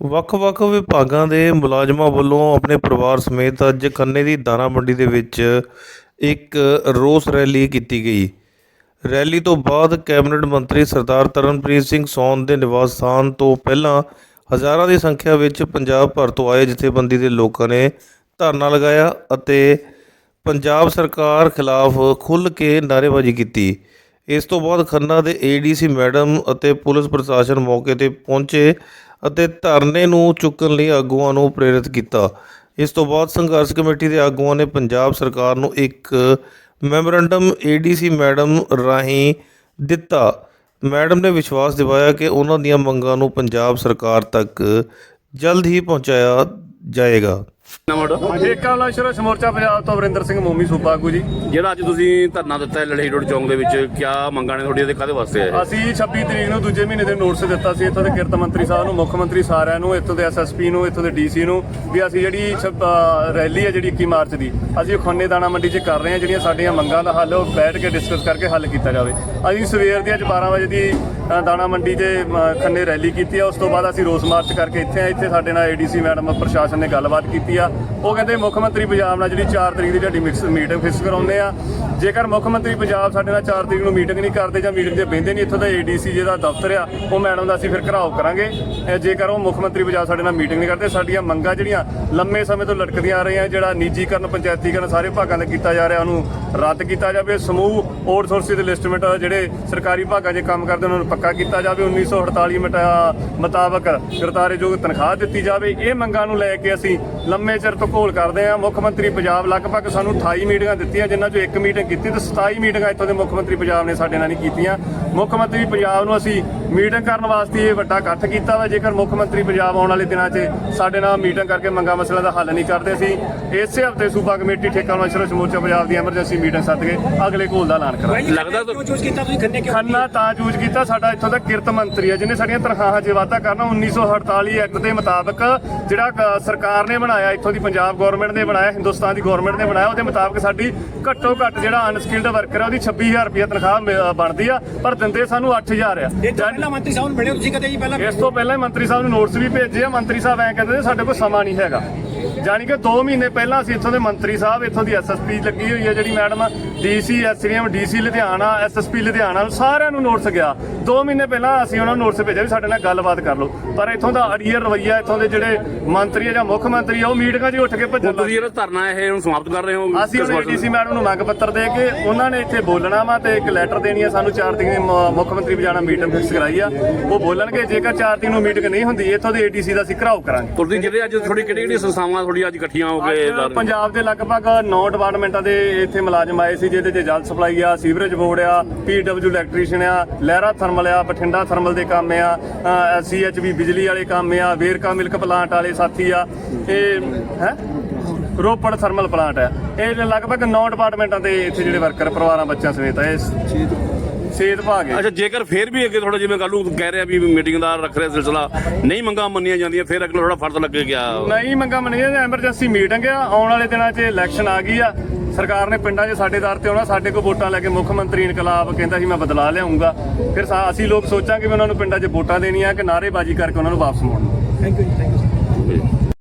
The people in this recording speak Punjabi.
ਵੱਖ-ਵੱਖ ਵਿਭਾਗਾਂ ਦੇ ਮੁਲਾਜ਼ਮਾਂ ਵੱਲੋਂ ਆਪਣੇ ਪਰਿਵਾਰ ਸਮੇਤ ਅੱਜ ਖੰਨੇ ਦੀ ਦਾਣਾ ਮੰਡੀ ਦੇ ਵਿੱਚ ਇੱਕ ਰੋਸ ਰੈਲੀ ਕੀਤੀ ਗਈ। ਰੈਲੀ ਤੋਂ ਬਾਅਦ ਕੈਬਨਿਟ ਮੰਤਰੀ ਸਰਦਾਰ ਤਰਨਪ੍ਰੀਤ ਸਿੰਘ ਸੌਨ ਦੇ ਨਿਵਾਸ ਸਥਾਨ ਤੋਂ ਪਹਿਲਾਂ ਹਜ਼ਾਰਾਂ ਦੀ ਸੰਖਿਆ ਵਿੱਚ ਪੰਜਾਬ ਭਰ ਤੋਂ ਆਏ ਜਥੇਬੰਦੀ ਦੇ ਲੋਕਾਂ ਨੇ ਧਰਨਾ ਲਗਾਇਆ ਅਤੇ ਪੰਜਾਬ ਸਰਕਾਰ ਖਿਲਾਫ ਖੁੱਲ੍ਹ ਕੇ ਨਾਅਰੇਬਾਜ਼ੀ ਕੀਤੀ। ਇਸ ਤੋਂ ਬਾਅਦ ਖੰਨਾ ਦੇ ਏਡੀਸੀ ਮੈਡਮ ਅਤੇ ਪੁਲਿਸ ਪ੍ਰਸ਼ਾਸਨ ਮੌਕੇ ਤੇ ਪਹੁੰਚੇ ਅਤੇ ਧਰਨੇ ਨੂੰ ਚੁੱਕਣ ਲਈ ਆਗੂਆਂ ਨੂੰ ਪ੍ਰੇਰਿਤ ਕੀਤਾ। ਇਸ ਤੋਂ ਬਾਅਦ ਸੰਘਰਸ਼ ਕਮੇਟੀ ਦੇ ਆਗੂਆਂ ਨੇ ਪੰਜਾਬ ਸਰਕਾਰ ਨੂੰ ਇੱਕ ਮੈਮੋਰੰਡਮ ਏਡੀਸੀ ਮੈਡਮ ਰਾਹੀਂ ਦਿੱਤਾ। ਮੈਡਮ ਨੇ ਵਿਸ਼ਵਾਸ ਦਿਵਾਇਆ ਕਿ ਉਹਨਾਂ ਦੀਆਂ ਮੰਗਾਂ ਨੂੰ ਪੰਜਾਬ ਸਰਕਾਰ ਤੱਕ ਜਲਦ ਹੀ ਪਹੁੰਚਾਇਆ ਜਾਏਗਾ। ਏਕਾ ਮੋਰਚਾ ਪੰਜਾਬ ਤੋਂ ਵਰਿੰਦਰ ਸਿੰਘ ਮੋਮੀ ਸੂਬਾ ਆਗੂ ਜੀ। ਜਿਹੜਾ ਅੱਜ ਤੁਸੀਂ ਧਰਨਾ ਦਿੱਤਾ ਹੈ ਲੜਾਈ ਰੋਡ ਚੌਂਕ ਦੇ ਵਿੱਚ ਕਿਆ ਮੰਗਾਂ ਨੇ ਤੁਹਾਡੀਆਂ ਤੇ ਕਾਹਦੇ ਵਾਸਤੇ ਹੈ ਅਸੀਂ 26 ਤਰੀਕ ਨੂੰ ਦੂਜੇ ਮਹੀਨੇ ਦੇ ਨੋਟਿਸ ਦਿੱਤਾ ਸੀ ਇੱਥੋਂ ਦੇ ਕਿਰਤ ਮੰਤਰੀ ਸਾਹਿਬ ਨੂੰ ਮੁੱਖ ਮੰਤਰੀ ਸਾਰਿਆਂ ਨੂੰ ਇੱਥੋਂ ਦੇ ਐਸਐਸਪੀ ਨੂੰ ਇੱਥੋਂ ਦੇ ਡੀਸੀ ਨੂੰ ਵੀ ਅਸੀਂ ਜਿਹੜੀ ਛ- ਅ, ਰੈਲੀ ਹੈ ਜਿਹੜੀ 21 ਮਾਰਚ ਦੀ ਅਸੀਂ ਉਹ ਖੰਨੇ ਦਾਣਾ ਮੰਡੀ 'ਚ ਕਰ ਰਹੇ ਹਾਂ ਜਿਹੜੀਆਂ ਸਾਡੀਆਂ ਮੰਗਾਂ ਦਾ ਹੱਲ ਉਹ ਬੈਠ ਕੇ ਡਿਸਕਸ ਕਰਕੇ ਹੱਲ ਕੀਤਾ ਜਾਵੇ। ਅਸੀਂ ਸਵੇਰ ਦੀ ਅੱਜ 12 ਵਜੇ ਦੀ ਅ, ਦਾਣਾ ਮੰਡੀ 'ਚ ਅ, ਖੰਨੇ ਰੈਲੀ ਕੀਤੀ ਆ ਉਸ ਤੋਂ ਬਾਅਦ ਅਸੀਂ ਰੋਸ ਮਾਰਚ ਕਰਕੇ ਇੱਥੇ ਆਏ ਇੱਥੇ ਸਾਡੇ ਨਾਲ ਏਡੀਸੀ ਮੈਡਮ ਪ੍ਰਸ਼ਾਸਨ ਨੇ ਗੱਲਬਾਤ ਕੀਤੀ ਆ। ਉਹ ਕਹਿੰਦੇ ਮੁੱਖ ਮੰਤਰੀ ਪੰਜਾਬ ਨਾਲ ਜਿਹੜੀ 4 ਤਰੀਕ ਦੀ ਤੁਹਾਡੀ ਮਿਕਸ ਮੀਟਿੰਗ ਫਿਕਸ ਕਰਾਉਂਦੇ ਆ। ਜੇਕਰ ਮੁੱਖ ਮੰਤਰੀ ਪੰਜਾਬ ਸਾਡੇ ਨਾਲ 4 ਤਰੀਕ ਨੂੰ ਮੀਟਿੰਗ ਨਹੀਂ ਕਰਦੇ ਜਾਂ ਮੀਟਿੰਗ 'ਤੇ ਬਹਿੰਦੇ ਨਹੀਂ, ਇੱਥੋਂ ਦਾ ਏਡੀਸੀ ਜਿਹਦਾ ਦਫ਼ਤਰ ਆ, ਉਹ ਮੈਡਮ ਦਾ ਅਸੀਂ ਫਿਰ ਘਰਾਓ ਕਰਾਂਗੇ। ਜੇਕਰ ਉਹ ਮੁੱਖ ਮੰਤਰੀ ਪੰਜਾਬ ਸਾਡੇ ਨਾਲ ਮੀਟਿੰਗ ਨਹੀਂ ਕਰਦੇ, ਸਾਡੀਆਂ ਮੰਗਾਂ ਜਿਹੜੀਆਂ ਲੰਮੇ ਸਮੇਂ ਤੋਂ ਲਟਕਦੀਆਂ ਆ ਰਹੀਆਂ, ਜਿਹੜਾ ਨਿੱਜੀਕਰਨ, ਪੰਚਾਇਤੀਕਰਨ ਸਾਰੇ ਭਾਗਾਂ ਦਾ ਕੀਤਾ ਜਾ ਰਿਹਾ, ਉਹਨੂੰ ਰੱਦ ਕੀਤਾ ਜਾਵੇ। ਸਮੂਹ ਆਊਟਸੋਰਸਿਸ ਦੇ ਲਿਸਟਮੈਂਟ ਜਿਹੜੇ ਸਰਕਾਰੀ ਭਾਗਾਂ 'ਚ ਕੰਮ ਕਰਦੇ ਉਹਨਾਂ ਨੂੰ ਪੱਕਾ ਕੀਤਾ ਜਾਵੇ। 1948 ਮਟਾ- ਮੁਤਾਬਕ ਕਰਤਾਰਯੋਗ ਤਨਖਾਹ ਦਿੱਤੀ ਜਾਵੇ। ਇਹ ਮੰਗਾਂ ਨੂੰ ਲੈ ਕੇ ਅਸੀਂ ਲੰਮੇ ਚਿਰ ਤੋਂ ਘੋਲ ਕਰਦੇ ਹਾਂ ਮੁੱਖ ਮੰਤਰੀ ਪੰਜਾਬ ਲਗਭਗ ਸਾਨੂੰ 28 ਮੀਟਿੰਗਾਂ ਦਿੱਤੀਆਂ, ਜਿਨ੍ਹਾਂ 'ਚੋਂ ਇੱਕ ਮੀਟਿੰਗ ਕੀਤੀ ਤੇ 27 ਮੀਟਿੰਗਾਂ ਇੱਥੋਂ ਦੇ ਮੁੱਖ ਮੰਤਰੀ ਪੰਜਾਬ ਨੇ ਸਾਡੇ ਨਾਲ ਨਹੀਂ ਕੀਤੀਆਂ। ਮੁੱਖ ਮੰਤਰੀ ਪੰਜਾਬ ਨੂੰ ਅਸੀਂ ਮੀਟਿੰਗ ਕਰਨ ਵਾਸਤੇ ਇਹ ਵੱਡਾ ਇਕੱਠ ਕੀਤਾ ਵਾ। ਜੇਕਰ ਮੁੱਖ ਮੰਤਰੀ ਪੰਜਾਬ ਆਉਣ ਵਾਲੇ ਦਿਨਾਂ 'ਚ ਸਾਡੇ ਨਾਲ ਮੀਟਿੰਗ ਕਰਕੇ ਮੰਗਾਂ ਮਸਲਿਆਂ ਦਾ ਹੱਲ ਨਹੀਂ ਕਰਦੇ ਸੀ ਇਸੇ ਹਫ਼ਤੇ ਸੂਬਾ ਕਮੇਟੀ ਠੇਕਾ ਮਸ਼ਰਸ਼ ਮੋਰਚਾ ਪੰਜਾਬ ਦੀ ਐਮਰਜੈਂਸੀ ਮੀਟਿੰਗ ਸੱਦ ਕੇ ਅਗਲੇ ਘੋਲ ਦਾ ਐਲਾਨ ਕਰਾਂਗੇ। ਲੱਗਦਾ ਤਾਂ- ਕਿਉਂ ਚੂਜ਼ ਕੀਤਾ? ਤੁਸੀਂ ਖੰਨੇ ਕਿਉਂ ਖੰਨਾ ਤਾਂ ਚੂਜ਼ ਕੀਤਾ। ਸਾਡਾ ਇੱਥੋਂ ਦਾ ਕਿਰਤ ਮੰਤਰੀ ਹੈ ਜਿਹਨੇ ਸਾਡੀਆਂ ਤਨਖਾਹਾਂ 'ਚ ਵਾਧਾ ਕਰਨਾ 1948 ਐਕਟ ਦੇ ਮੁਤਾਬਕ ਜਿਹੜਾ ਸਰਕਾਰ ਨੇ ਬਣਾਇਆ ਇੱਥੋਂ ਦੀ ਪੰਜਾਬ ਗਵਰਨਮੈਂਟ ਨੇ ਬਣਾਇਆ ਹਿੰਦੁਸਤਾਨ ਦੀ ਗਵਰਨਮੈਂਟ ਨੇ ਬਣਾਇਆ ਉਹਦੇ ਮੁਤਾਬਕ ਸਾਡੀ ਘੱਟੋ ਘੱਟ ਜਿਹੜਾ ਅਨਸਕਿਲਡ ਵਰਕਰ ਹੈ ਉਹਦੀ 26000 ਰੁਪਏ ਤਨਖਾਹ ਬਣਦੀ ਆ। ਪਰ ਦਿੰਦੇ ਸਾਨੂੰ 8000 ਆ। ਇਹ ਤੋਂ ਪਹਿਲਾਂ ਮੰਤਰੀ ਸਾਹਿਬ ਨੂੰ ਮਿਲੇ ਹੋ ਤੁਸੀਂ ਕਦੇ ਜੀ ਪਹਿਲਾਂ? ਇਸ ਤੋਂ ਪਹਿਲਾਂ ਹੀ ਮੰਤਰੀ ਸਾਹਿਬ ਨੂੰ ਨੋਟਿਸ ਵੀ ਭੇਜੇ ਆ। ਮੰਤਰੀ ਸਾਹਿਬ ਐਂ ਕਹਿੰਦੇ ਨੇ ਸਾਡੇ ਕੋਲ ਸਮਾਂ ਨਹੀਂ ਹੈਗਾ। ਜਾਣੀ ਕਿ 2 ਮਹੀਨੇ ਪਹਿਲਾਂ ਅਸੀਂ ਇੱਥੋਂ ਦੇ ਮੰਤਰੀ ਸਾਹਿਬ ਇੱਥੋਂ ਦੀ ਐਸਐਸਪੀ ਲੱਗੀ ਹੋਈ ਹੈ ਜਿਹੜੀ madam DC SDM DC Ludhiana SSP Ludhiana ਸਾਰਿਆਂ ਨੂੰ ਨੋਟਿਸ ਗਿਆ। 2 ਮਹੀਨੇ ਪਹਿਲਾਂ ਅਸੀਂ ਉਹਨਾਂ ਨੂੰ ਨੋਟਿਸ ਭੇਜਿਆ ਵੀ ਸਾਡੇ ਨਾਲ ਗੱਲਬਾਤ ਕਰ ਲਓ। ਪਰ ਇੱਥੋਂ ਦਾ ਅੜੀਅਰ ਰਵਈਆ ਇੱਥੋਂ ਦੇ ਜਿਹੜੇ ਮੰਤਰੀ ਆ ਜਾਂ ਮੁੱਖ ਮੰਤਰੀ ਆ ਉਹ ਮੀਟਿੰਗਾਂ 'ਚ ਉੱਠ ਕੇ ਭੱਜਣ ਲੱਗ ਤੁਸੀਂ ਜਿਹੜਾ ਧਰਨਾ ਇਹ ਹੁਣ ਸਮਾਪਤ ਕਰ ਰਹੇ ਹੋ ਅਸੀਂ ਕਿਸ ਉਹ ਵਾਸਤੇ? ਏਡੀਸੀ ਮੈਡਮ ਨੂੰ ਮੰਗ ਪੱਤਰ ਦੇ ਕੇ ਉਹਨਾਂ ਨੇ ਇੱਥੇ ਬੋਲਣਾ ਵਾ ਤੇ ਇੱਕ ਲੈਟਰ ਦੇਣੀ ਆ ਸਾਨੂੰ 4 ਤਰੀਕ ਮੁੱਖ ਮੰਤਰੀ ਬਜਾਣਾ ਮੀਟਿੰਗ ਫਿਕਸ ਕਰਾਈ ਆ। ਉਹ ਬੋਲਣਗੇ ਜੇਕਰ 4 ਤਰੀਕ ਨੂੰ ਮੀਟਿੰਗ ਨਹੀਂ ਹੁੰਦੀ ਇੱਥੋਂ ਦੇ ਏਡੀਸੀ ਦਾ ਅਸੀਂ ਘਰਾਓ ਕਰਾਂਗੇ। ਤੁਸੀਂ ਜਿਹੜੇ ਅੱਜ ਥੋੜੀ ਕਿਹੜੀ ਕਿਹੜੀ ਸੰਸਥਾਵਾਂ ਥੋੜੀ ਅੱਜ ਇਕੱਠੀਆਂ ਹੋ ਕੇ ਅੱਜ ਪੰਜਾਬ ਦੇ ਲਗਭਗ 9 ਡਿਪਾਰਟਮੈਂਟਾਂ ਦੇ ਇੱਥੇ ਮੁਲਾਜ਼ਮ ਆਏ ਸੀ ਜਿਹਦੇ 'ਚ ਜਲ ਸਪਲਾਈ ਆ ਸੀਵਰੇਜ ਬੋਰਡ ਆ ਪੀਡਬਲਯੂ ਇਲੈਕਟ੍ਰੀਸ਼ੀਅਨ ਆ ਲਹਿਰਾ ਥਰਮਲ ਆ ਬਠਿੰਡਾ ਥਰਮਲ ਦੇ ਕੰਮ ਆ ਸੀਐਚਬੀ ਬਿਜਲੀ ਵਾਲੇ ਕੰਮ ਆ ਵੇਰਕਾ ਮਿਲਕ ਪਲਾਂਟ ਵਾਲੇ ਸਾਥੀ ਆ ਇਹ ਹੈ? ਰੋਪੜ ਥਰਮਲ ਪਲਾਂਟ ਆ। ਇਹ ਲਗਭਗ 9 ਡਿਪਾਰਟਮੈਂਟਾਂ ਦੇ ਇੱਥੇ ਜਿਹੜੇ ਵਰਕਰ ਪਰਿਵਾਰਾਂ ਬੱਚਿਆਂ ਸਮੇਤ ਆ ਇਹ ਸਿਹਤ ਭਾਗ ਹੈ ਅੱਛਾ ਜੇਕਰ ਫੇਰ ਵੀ ਅੱਗੇ ਥੋੜਾ ਜਿਵੇਂ ਕੱਲ ਨੂੰ ਕਹਿ ਰਿਹਾ ਵੀ ਮੀਟਿੰਗ ਦਾ ਰੱਖ ਰਿਹਾ ਸਿਲਸਿਲਾ ਨਹੀਂ ਮੰਗਾਂ ਮੰਨੀਆਂ ਜਾਂਦੀਆਂ ਫੇਰ ਅਗਲਾ ਥੋੜਾ ਫਰਜ਼ ਲੱਗੇ ਗਿਆ ਨਹੀਂ ਮੰਗਾ ਮੰਨੀਆਂ ਐਮਰਜੈਂਸੀ ਮੀਟਿੰਗ ਆ ਆਉਣ ਵਾਲੇ ਦਿਨਾਂ 'ਚ ਇਲੈਕਸ਼ਨ ਆ ਗਈ ਆ। ਸਰਕਾਰ ਨੇ ਪਿੰਡਾਂ 'ਚ ਸਾਡੇ ਦਰ ਤੇ ਆਉਣਾ ਸਾਡੇ ਕੋਲ ਵੋਟਾਂ ਲੈ ਕੇ ਮੁੱਖ ਮੰਤਰੀ ਇਨਕਲਾਬ ਕਹਿੰਦਾ ਸੀ ਮੈਂ ਬਦਲਾ ਲਿਆਉਂਗਾ। ਫਿਰ ਸਾ- ਅਸੀਂ ਲੋਕ ਸੋਚਾਂਗੇ ਵੀ ਉਹਨਾਂ ਨੂੰ ਪਿੰਡਾਂ 'ਚ ਵੋਟਾਂ ਦੇਣੀਆਂ ਕਿ ਨਾਅਰੇਬਾਜ਼ੀ ਕਰਕੇ ਉਹਨਾਂ ਨੂੰ ਵਾਪਸ ਮੋੜਨਾ। Thank you ji thank you